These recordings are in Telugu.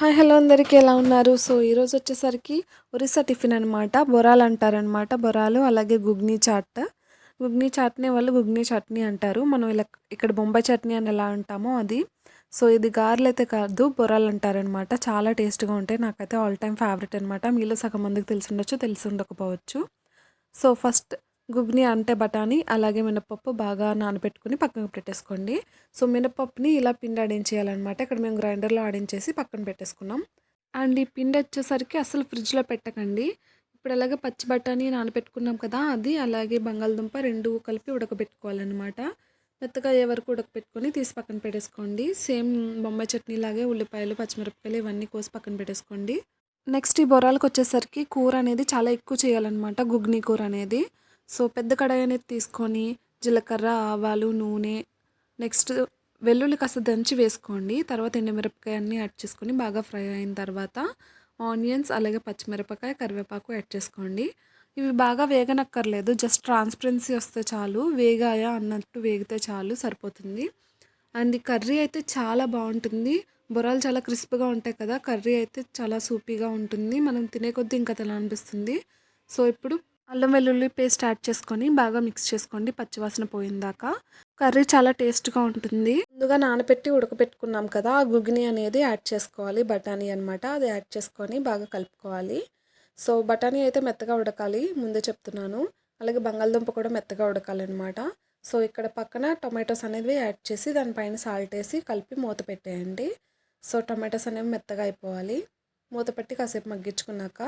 హాయ్ హలో అందరికీ ఎలా ఉన్నారు? సో ఈరోజు వచ్చేసరికి ఒరిస్సా టిఫిన్ అనమాట బొరాలు అంటారనమాట బొరాలు అలాగే గుగ్నీ చాట్ గుగ్నీ చాట్ని వాళ్ళు గుగ్నీ చట్నీ అంటారు. మనం ఇలా ఇక్కడ బొంబాయి చట్నీ అని ఎలా అంటామో అది. సో ఇది గారెలు అయితే కాదు బొరాలు అంటారనమాట చాలా టేస్ట్గా ఉంటాయి. నాకైతే ఆల్ టైమ్ ఫేవరెట్ అనమాట మీలో సగం మందికి తెలిసి ఉండొచ్చు తెలిసి ఉండకపోవచ్చు. సో ఫస్ట్ గుగ్ని అంటే బఠానీ అలాగే మినపప్పు బాగా నానబెట్టుకుని పక్కన పెట్టేసుకోండి. సో మినపప్పుని ఇలా పిండి ఆడించేయాలన్నమాట ఇక్కడ మేము గ్రైండర్లో ఆడించేసి పక్కన పెట్టేసుకున్నాం. అండ్ ఈ పిండి వచ్చేసరికి అసలు ఫ్రిడ్జ్లో పెట్టకండి. ఇప్పుడు అలాగే పచ్చి బఠానీ నానబెట్టుకున్నాం కదా అది అలాగే బంగాళదుంప రెండు కలిపి ఉడకబెట్టుకోవాలన్నమాట. మెత్తగా ఏ వరకు ఉడకబెట్టుకొని తీసి పక్కన పెట్టేసుకోండి. సేమ్ బొమ్మాయి చట్నీ లాగే ఉల్లిపాయలు పచ్చిమిరపకాయలు ఇవన్నీ కోసి పక్కన పెట్టేసుకోండి. నెక్స్ట్ ఈ బొరాలకు వచ్చేసరికి కూర అనేది చాలా ఎక్కువ చేయాలన్నమాట గుగ్ని కూర అనేది. సో పెద్ద కడాయి అనేది తీసుకొని జీలకర్ర ఆవాలు నూనె నెక్స్ట్ వెల్లుల్లి కాస్త దంచి వేసుకోండి. తర్వాత ఎండుమిరపకాయ అన్నీ యాడ్ చేసుకొని బాగా ఫ్రై అయిన తర్వాత ఆనియన్స్ అలాగే పచ్చిమిరపకాయ కరివేపాకు యాడ్ చేసుకోండి. ఇవి బాగా వేగనక్కర్లేదు జస్ట్ ట్రాన్స్పరెన్సీ వస్తే చాలు వేగాయా అన్నట్టు వేగితే చాలు సరిపోతుంది. అండ్ ఈ కర్రీ అయితే చాలా బాగుంటుంది. బొరాలు చాలా క్రిస్ప్గా ఉంటాయి కదా కర్రీ అయితే చాలా సూపీగా ఉంటుంది. మనం తినే కొద్దీ ఇంకా తినాలనిపిస్తుంది సో ఇప్పుడు అల్లం వెల్లుల్లి పేస్ట్ యాడ్ చేసుకొని బాగా మిక్స్ చేసుకోండి పచ్చివాసన పోయిందాక. కర్రీ చాలా టేస్ట్గా ఉంటుంది. ముందుగా నానబెట్టి ఉడకబెట్టుకున్నాం కదా ఆ గుగ్ని అనేది యాడ్ చేసుకోవాలి బఠానీ అనమాట అది యాడ్ చేసుకొని బాగా కలుపుకోవాలి. సో బఠానీ అయితే మెత్తగా ఉడకాలి ముందే చెప్తున్నాను. అలాగే బంగాళదుంప కూడా మెత్తగా ఉడకాలన్నమాట సో ఇక్కడ పక్కన టొమాటోస్ అనేవి యాడ్ చేసి దానిపైన సాల్ట్ వేసి కలిపి మూత పెట్టేయండి. సో టొమాటోస్ అనేవి మెత్తగా అయిపోవాలి. మూత పెట్టి కాసేపు మగ్గించుకున్నాక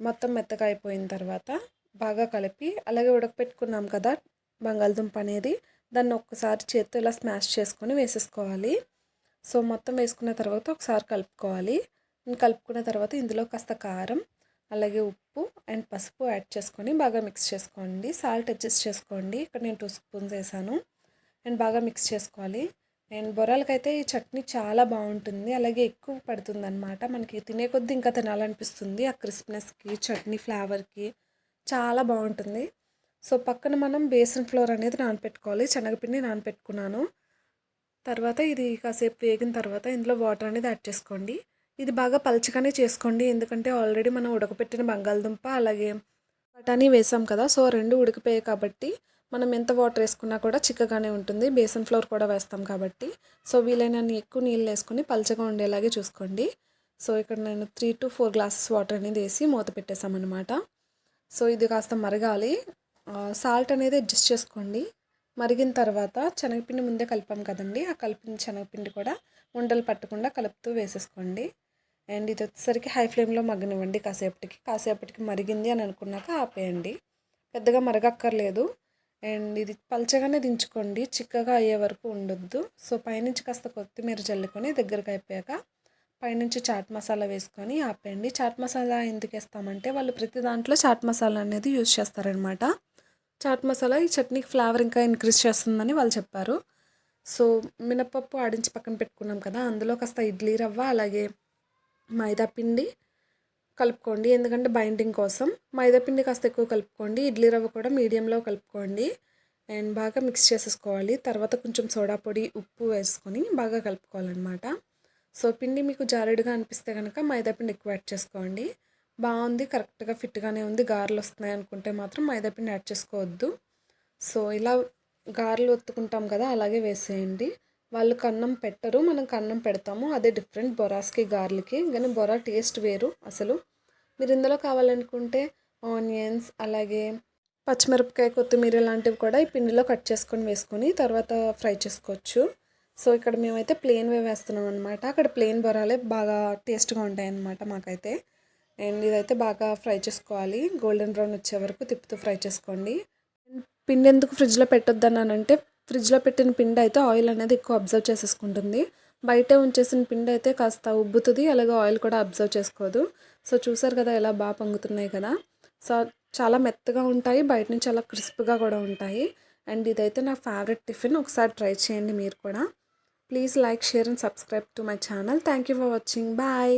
మొత్తం మెత్తగా అయిపోయిన తర్వాత బాగా కలిపి అలాగే ఉడకపెట్టుకున్నాం కదా బంగాళదుంప అనేది దాన్ని ఒక్కసారి చేత్తో ఇలా స్మాష్ చేసుకొని వేసేసుకోవాలి. సో మొత్తం వేసుకున్న తర్వాత ఒకసారి కలుపుకోవాలి. కలుపుకున్న తర్వాత ఇందులో కాస్త కారం అలాగే ఉప్పు అండ్ పసుపు యాడ్ చేసుకొని బాగా మిక్స్ చేసుకోండి. సాల్ట్ అడ్జస్ట్ చేసుకోండి. ఇక్కడ నేను టూ స్పూన్స్ వేసాను. అండ్ బాగా మిక్స్ చేసుకోవాలి. అండ్ బొరాలకైతే ఈ చట్నీ చాలా బాగుంటుంది. అలాగే ఎక్కువ పడుతుంది అనమాట మనకి తినే కొద్దీ ఇంకా తినాలనిపిస్తుంది. ఆ క్రిస్ప్నెస్కి చట్నీ ఫ్లేవర్కి చాలా బాగుంటుంది. సో పక్కన మనం బేసన్ ఫ్లోర్ అనేది నానపెట్టుకోవాలి. శనగపిండి నానపెట్టుకున్నాను. తర్వాత ఇది కాసేపు వేగిన తర్వాత ఇందులో వాటర్ అనేది యాడ్ చేసుకోండి. ఇది బాగా పలచగానే చేసుకోండి. ఎందుకంటే ఆల్రెడీ మనం ఉడకపెట్టిన బంగాళదుంప అలాగే బఠానీ వేసాం కదా సో రెండు ఉడికిపోయాయి కాబట్టి మనం ఎంత వాటర్ వేసుకున్నా కూడా చిక్కగానే ఉంటుంది. బేసన్ ఫ్లోర్ కూడా వేస్తాం కాబట్టి. సో వీలైనన్ని ఎక్కువ నీళ్ళు వేసుకొని పలచగా ఉండేలాగే చూసుకోండి. సో ఇక్కడ నేను three to four glasses water అనేది వేసి మూత పెట్టేసామన్నమాట సో ఇది కాస్త మరగాలి. సాల్ట్ అనేది అడ్జస్ట్ చేసుకోండి. మరిగిన తర్వాత శనగపిండి ముందే కలిపాం కదండి. ఆ కలిపిన శనగపిండి కూడా ఉండలు పట్టకుండా కలుపుతూ వేసేసుకోండి. అండ్ ఇది వచ్చేసరికి హై ఫ్లేమ్లో మగ్గనివ్వండి కాసేపటికి. కాసేపటికి మరిగింది అని అనుకున్నాక ఆపేయండి. పెద్దగా మరగక్కర్లేదు. అండ్ ఇది పలచగానే దించుకోండి. చిక్కగా అయ్యే వరకు ఉండొద్దు. సో పైనుంచి కాస్త కొత్తిమీర చల్లుకొని దగ్గరకు అయిపోయాక పైనుంచి చాట్ మసాలా వేసుకొని ఆపేయండి. చాట్ మసాలా ఎందుకు వేస్తామంటే వాళ్ళు ప్రతి దాంట్లో చాట్ మసాలా అనేది యూజ్ చేస్తారనమాట. చాట్ మసాలా ఈ చట్నీకి ఫ్లేవర్ ఇంకా ఇంక్రీజ్ చేస్తుందని వాళ్ళు చెప్పారు. సో మినపప్పు ఆడించి పక్కన పెట్టుకున్నాం కదా అందులో కాస్త ఇడ్లీ రవ్వ అలాగే మైదా పిండి కలుపుకోండి. ఎందుకంటే బైండింగ్ కోసం మైదాపిండి కాస్త ఎక్కువ కలుపుకోండి. ఇడ్లీ రవ్వ కూడా మీడియంలో కలుపుకోండి. అండ్ బాగా మిక్స్ చేసేసుకోవాలి. తర్వాత కొంచెం సోడా పొడి ఉప్పు వేసుకొని బాగా కలుపుకోవాలన్నమాట. సో పిండి మీకు జారుడుగా అనిపిస్తే కనుక మైదాపిండి ఎక్కువ యాడ్ చేసుకోండి. బాగుంది కరెక్ట్గా ఫిట్గానే ఉంది. గారెలు వస్తున్నాయి అనుకుంటే మాత్రం మైదాపిండి యాడ్ చేసుకోవద్దు. సో ఇలా గారెలు ఒత్తుకుంటాం కదా అలాగే వేసేయండి. వాళ్ళు కన్నం పెట్టరు మనం కన్నం పెడతాము. అదే డిఫరెంట్ బొరాస్కి గార్లకి. కానీ బొరా టేస్ట్ వేరు అసలు. మీరు ఇందులో కావాలనుకుంటే ఆనియన్స్ అలాగే పచ్చిమిరపకాయ కొత్తిమీర లాంటివి కూడా ఈ పిండిలో కట్ చేసుకొని వేసుకొని తర్వాత ఫ్రై చేసుకోవచ్చు. సో ఇక్కడ మేమైతే ప్లెయిన్ వే వేస్తున్నాం అనమాట అక్కడ ప్లెయిన్ బొరాలే బాగా టేస్ట్గా ఉంటాయి అన్నమాట మాకైతే. అండ్ ఇదైతే బాగా ఫ్రై చేసుకోవాలి. గోల్డెన్ బ్రౌన్ వచ్చే వరకు తిప్పుతూ ఫ్రై చేసుకోండి. పిండి ఎందుకు ఫ్రిడ్జ్లో పెట్టొద్దన్నానంటే ఫ్రిడ్జ్లో పెట్టిన పిండి అయితే ఆయిల్ అనేది ఎక్కువ అబ్జర్వ్ చేసేసుకుంటుంది. బయట ఉంచేసిన పిండి అయితే కాస్త ఉబ్బుతుంది అలాగే ఆయిల్ కూడా అబ్జర్వ్ చేసుకోదు. సో చూసారు కదా ఎలా బాగా పొంగుతున్నాయి కదా? సో చాలా మెత్తగా ఉంటాయి బయట నుంచి చాలా క్రిస్ప్గా కూడా ఉంటాయి. అండ్ ఇదైతే నా ఫేవరెట్ టిఫిన్ ఒకసారి ట్రై చేయండి మీరు కూడా. Please like share and subscribe to my channel thank you for watching bye